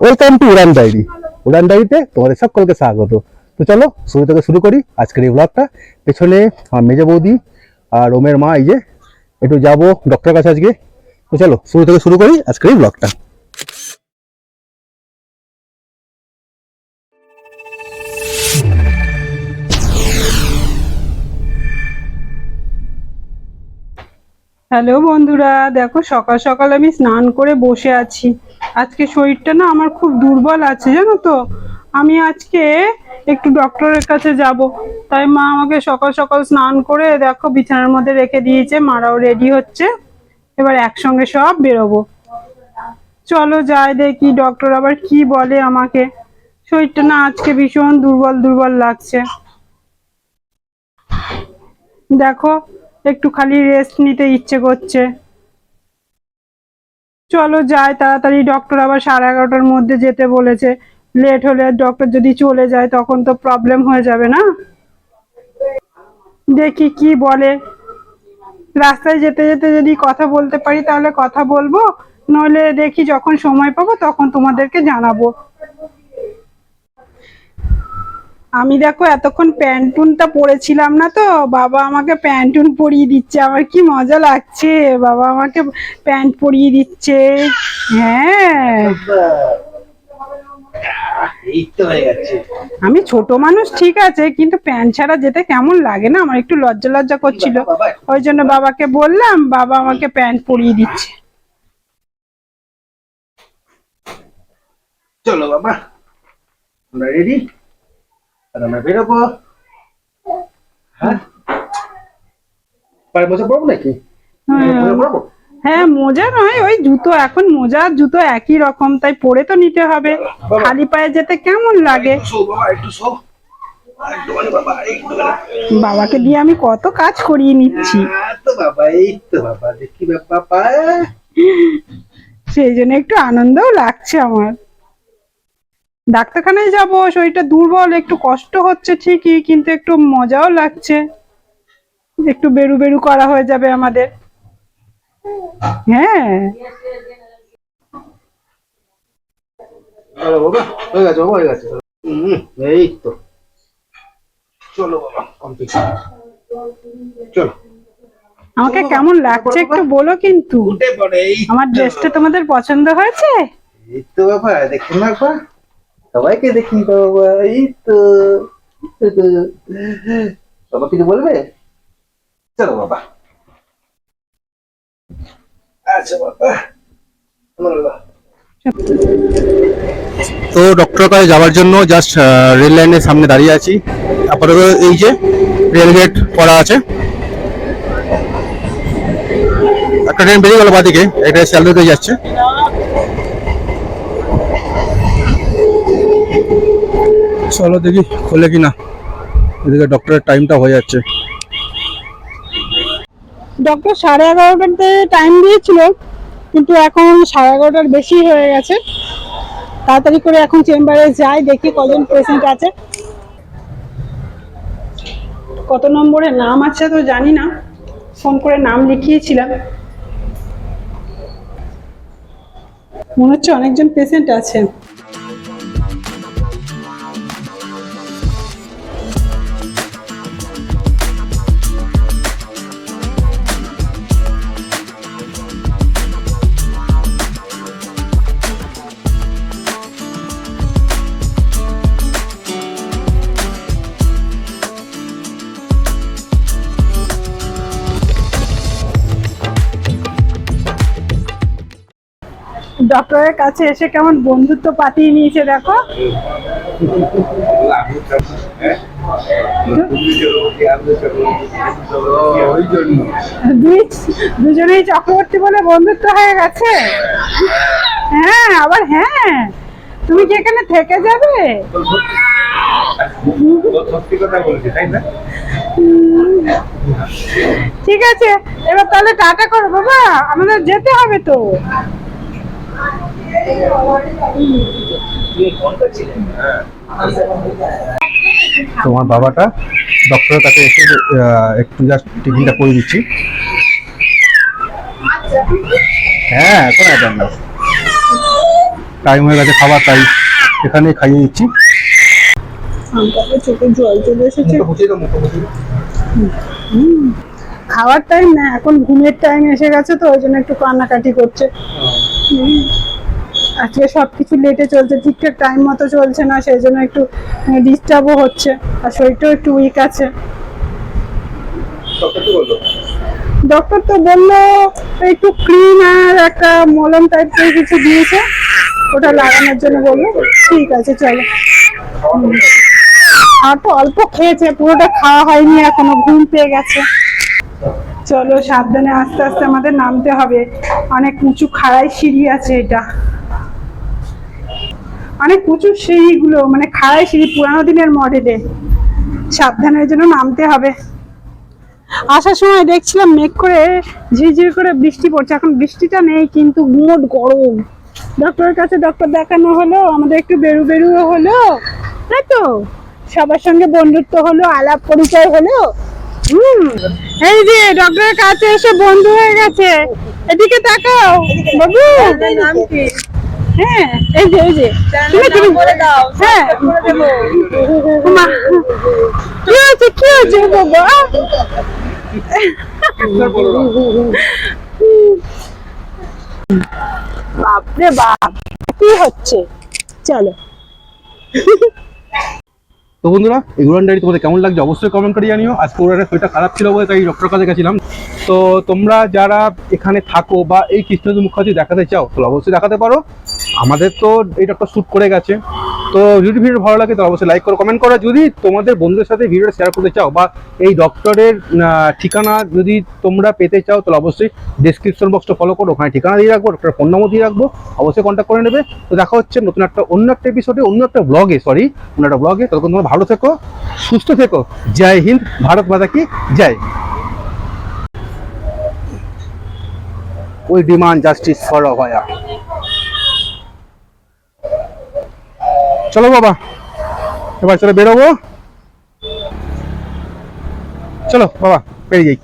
Welcome to Uran diary Uran ডায়েরিতে তোমাদের সকলকে স্বাগত। তো চলো, শুরু থেকে শুরু করি আজকের এই ব্লগটা পেছনে মেজে বৌদি আর ওমের মা, এই যে, একটু যাব ডক্টরের কাছে আজকে। তো চলো, শুরু থেকে শুরু করি আজকের এই ব্লগটা হ্যালো বন্ধুরা, দেখো সকাল সকাল আমি স্নান করে বসে আছি। আজকে শরীরটা না আমার খুব দুর্বল আছে, জানো তো? আমি আজকে একটু ডক্টরের কাছে যাব। তাই মা আমাকে সকাল সকাল স্নান করে দেখো বিছানার মধ্যে রেখে দিয়েছে, মারাও রেডি হচ্ছে। এবার একসঙ্গে সব বেরোবো। চলো যাই দেখি ডক্টর আবার কি বলে আমাকে। শরীরটা না আজকে ভীষণ দুর্বল দুর্বল লাগছে। দেখো, একটু খালি রেস্ট নিতে ইচ্ছে করছে। চলো যাই, তাড়াতাড়ি ডক্টর আবার সাড়ে এগারোটার মধ্যে যেতে বলেছে। লেট হলে ডক্টর যদি চলে যায়, তখন তো প্রবলেম হয়ে যাবে না? দেখি কি বলে। রাস্তায় যেতে যেতে যদি কথা বলতে পারি, তাহলে কথা বলব। নইলে দেখি যখন সময় পাবো, তখন তোমাদেরকে জানাব। আমি দেখো এতক্ষণ প্যান্টুনটা পরেছিলাম না তো বাবা আমাকে প্যান্টুন পরিয়ে দিচ্ছে আমার কি মজা লাগছে বাবা আমাকে প্যান্ট পরিয়ে দিচ্ছে হ্যাঁ। আমি ছোট মানুষ ঠিক আছে কিন্তু প্যান্ট ছাড়া যেতে কেমন লাগে না? আমার একটু লজ্জা লজ্জা করছিল। ওই জন্য বাবাকে বললাম বাবা আমাকে প্যান্ট পরিয়ে দিচ্ছে। চলো বাবা আমরা রেডি আর আমরা বেরোবো হ্যাঁ পায়ে মোজা পড়ব নাকি হ্যাঁ। মোজা হ্যাঁ নয় ওই জুতো এখন মোজা জুতো একই রকম তাই পরে তো নিতে হবে। খালি পায়ে যেতে কেমন লাগে? বাবা একটুখানি বাবাকে দিয়ে আমি কত কাজ করিয়ে নিচ্ছি। সেই জন্য একটু আনন্দও লাগছে আমার। ডাক্তারখানায় যাব শরীরটা দুর্বল একটু কষ্ট হচ্ছে ঠিকই কিন্তু একটু মজাও লাগছে। একটু বেরু বেরু করা হয়ে যাবে আমাদের। হ্যাঁ। চলো বাবা গেছে বাবা গেছে। হুম এই তো। চলো বাবা কমপ্লিট চলো। আমাকে কেমন লাগছে একটু বলো কিন্তু। আমার ড্রেসটা তোমাদের পছন্দ হয়েছে? এই তো বাবা দেখুন বাবা সবাইকে দেখি বাবা, এই তো বাবা কিছু বলবে? চলো বাবা। আচ্ছা তো ডক্টরের কাছে যাওয়ার জন্য জাস্ট রেল লাইনের সামনে দাঁড়িয়ে আছি। আপাতত এই যে রেল গেট করা আছে। একটা ট্রেন বেরিয়ে গেল বাদিকে এটা শিয়ালদাতে যাচ্ছে। চলো দেখি খোলে কি না এদিকে ডক্টরের টাইমটা হয়ে যাচ্ছে। ডক্টর সাড়ে এগারোটাতে টাইম দিয়েছিল, কিন্তু এখন সাড়ে এগারোটার বেশি হয়ে গেছে। তাড়াতাড়ি করে এখন চেম্বারে যাই, দেখি কজন পেশেন্ট আছে। কত নম্বরে নাম আছে তো জানি না ফোন করে নাম লিখিয়েছিলাম। মনে হচ্ছে অনেকজন পেশেন্ট আছে। ডক্টরের কাছে এসে কেমন বন্ধুত্ব পাঠিয়ে নিয়েছে দেখো। দুজনেই চক্রবর্তী বলে বন্ধুত্ব হয়ে গেছে? হ্যাঁ আবার হ্যাঁ। তুমি কি এখানে থেকে যাবে? ঠিক আছে, এবার তাহলে টাটা করো বাবা। আমাদের যেতে হবে তো। তোমার বাবাটা ডক্টরের কাছে এসে একটু জাস্ট টিফিনটা করে দিচ্ছি। হ্যাঁ এখন ব্যাপার না। টাইম হয়ে গেছে খাবার তাই এখানে খাইয়ে দিচ্ছি। খাওয়ার টাইম না এখন ঘুমের টাইম এসে গেছে তো ওই জন্য একটু কান্নাকাটি করছে। হুম। আজকে সব কিছু লেটে চলছে ঠিকঠাক টাইম মতো চলছে না সেই জন্য একটু ডিস্টার্বও হচ্ছে আর শরীরটাও একটু উইক আছে। ডক্টর তো বলল একটু ক্রিম আর একটা মলম টাইপের কিছু দিয়েছে ওটা লাগানোর জন্য বলল। ঠিক আছে চলো। আর তো অল্প খেয়েছে পুরোটা খাওয়া হয়নি এখনও ঘুম পেয়ে গেছে। চলো সাবধানে আস্তে আস্তে আমাদের নামতে হবে। অনেক উঁচু খাড়াই সিঁড়ি আছে এটা। অনেক উঁচু সিঁড়িগুলো মানে খাড়াই সিঁড়ি পুরানো দিনের মডেলে সাবধানের জন্য নামতে হবে। আসার সময় দেখছিলাম মেঘ করে ঝিরঝির করে বৃষ্টি পড়ছে। এখন বৃষ্টিটা নেই কিন্তু মোট গরম। ডক্টরের কাছে ডক্টর দেখানো হলো আমাদের একটু বেরু বেরুও হলো তাই তো? সবার সঙ্গে বন্ধুত্ব হলো আলাপ পরিচয় হলো। হুম এই যে ডক্টরের কাছে এসে বন্ধু হয়ে গেছে। এদিকে তাকাও। বাবু হ্যাঁ এই যে এই যে। তুমি তুমি বলে দাও হ্যাঁ। কি হয়েছে কি হয়েছে বাবা বাপরে বাপ কি হচ্ছে? চলো। তো বন্ধুরা, এই উড়ান তোমাদের কেমন লাগছে অবশ্যই কমেন্ট করে জানিও। আজকে উড়ানের শরীরটা খারাপ ছিল বলে তাই ডক্টর কাছে গেছিলাম। তো তোমরা যারা এখানে থাকো বা এই কৃষ্ণ মুখার্জি দেখাতে চাও, তাহলে অবশ্যই দেখাতে পারো। আমাদের তো এই ডক্টর শ্যুট করে গেছে। তো যদি ভিডিও ভালো লাগে, তাহলে অবশ্যই লাইক করো কমেন্ট করো। যদি তোমাদের বন্ধুদের সাথে ভিডিওটা শেয়ার করতে চাও বা এই ডক্টরের ঠিকানা যদি তোমরা পেতে চাও, তাহলে অবশ্যই ডিসক্রিপশন বক্সটা ফলো করো। ওখানে ঠিকানা দিয়ে রাখব ডক্টরের ফোন নম্বর দিয়ে রাখব। অবশ্যই কন্ট্যাক্ট করে নেবে। তো দেখা হচ্ছে নতুন একটা, অন্য একটা এপিসোডে অন্য একটা ব্লগে সরি অন্য একটা ব্লগে ততক্ষণ তোমরা ভালো থেকো, সুস্থ থেকো। জয় হিন্দ, ভারত মাতা কি জয়। We demand justice for Abhaya চলো বাবা। এবার চলো বেরোবো। চলো বাবা বেরিয়ে যাই।